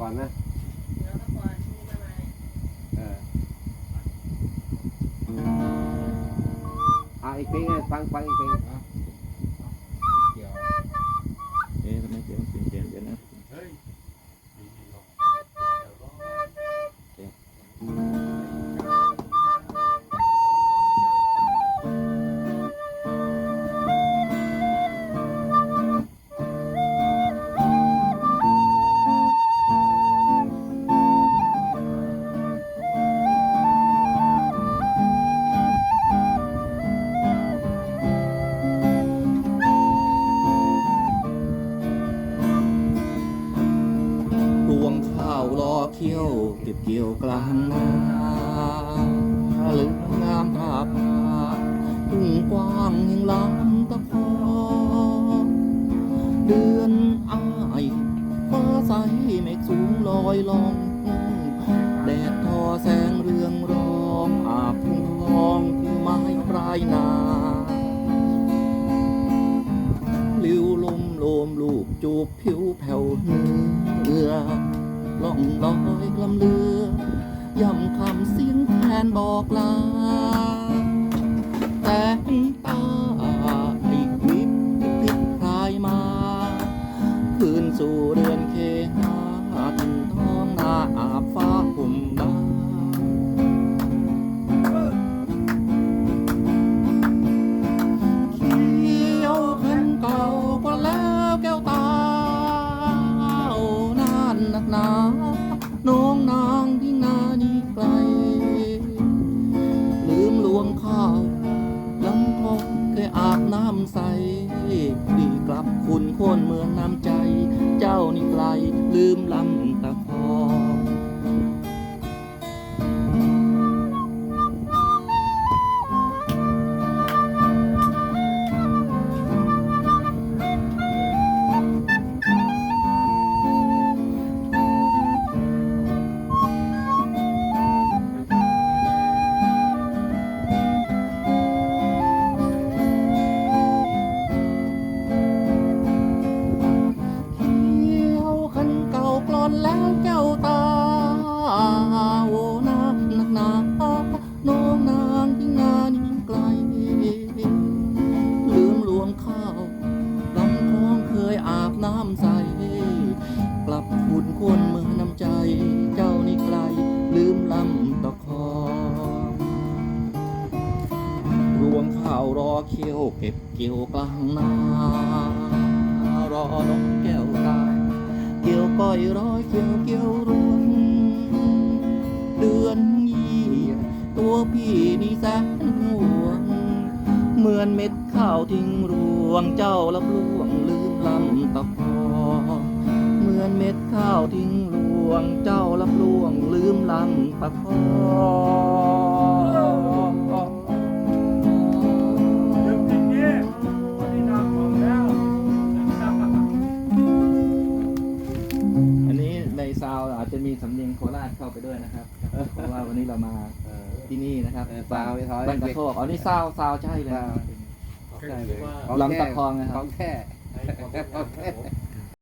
ก่อนนะแล้วก็ก่อนที่มาใหม่เอออะอีกเพลงหนึ่งฟังฟังอีกเพลง รอเคี้ยวเก็บเกี่ยวกลางนาเหลืองงามภาพาทุ่งกว้างแห่งลำตะคอเดือนอ้ายฟ้าใสเมฆสูงลอยลองแดดทอแสงเรืองรองอาบทุ่งทองที่ไม้ปลายนาลิวลมโลมลูกจูบผิวแผ่วเนื้อ ล่องลอยลำเรือย่ำคำเสียงแทนบอกลา น้องนางที่นานี้ไกล ลืมลวงข้าวลำคอเคยอาบน้ำใสดีกลับคุณคนเมืองน้ำใจ เจ้านี่ไกลลืมลำ น้ำใส กลับคุณคนเมื่อน้ำใจ เจ้านี่ไกลลืมลำตะคอง รวงข้าวรอเคี้ยวเก็บเกี่ยวกลางนารอนกแก้วตายเกี่ยวก้อยร้อยเกี่ยวเกี่ยวรวนเดือนยี่ตัวพี่นี่แสนห่วง เหมือนเม็ดข้าวทิ้งรวงเจ้ารับลวงลืม ลำตะคองเหมือนเม็ดข้าวทิ้งรวงเจ้ารับล่วงลืมลำตะคองเดี๋ยวจริงเนี่ยวันนี้นำของแล้วอันนี้ในซาวด์อาจจะมีสำเนียงโคราชเข้าไปด้วยนะครับ เพราะว่าวันนี้เรามาเออที่นี่นะครับเออซาวด์ไม่ถอยบ้านกระโทกอ๋อนี่ซาวด์ซาวด์ใช่เลยซาวด์ใช่เลยลำตะคองนะครับของแท้ ของแท้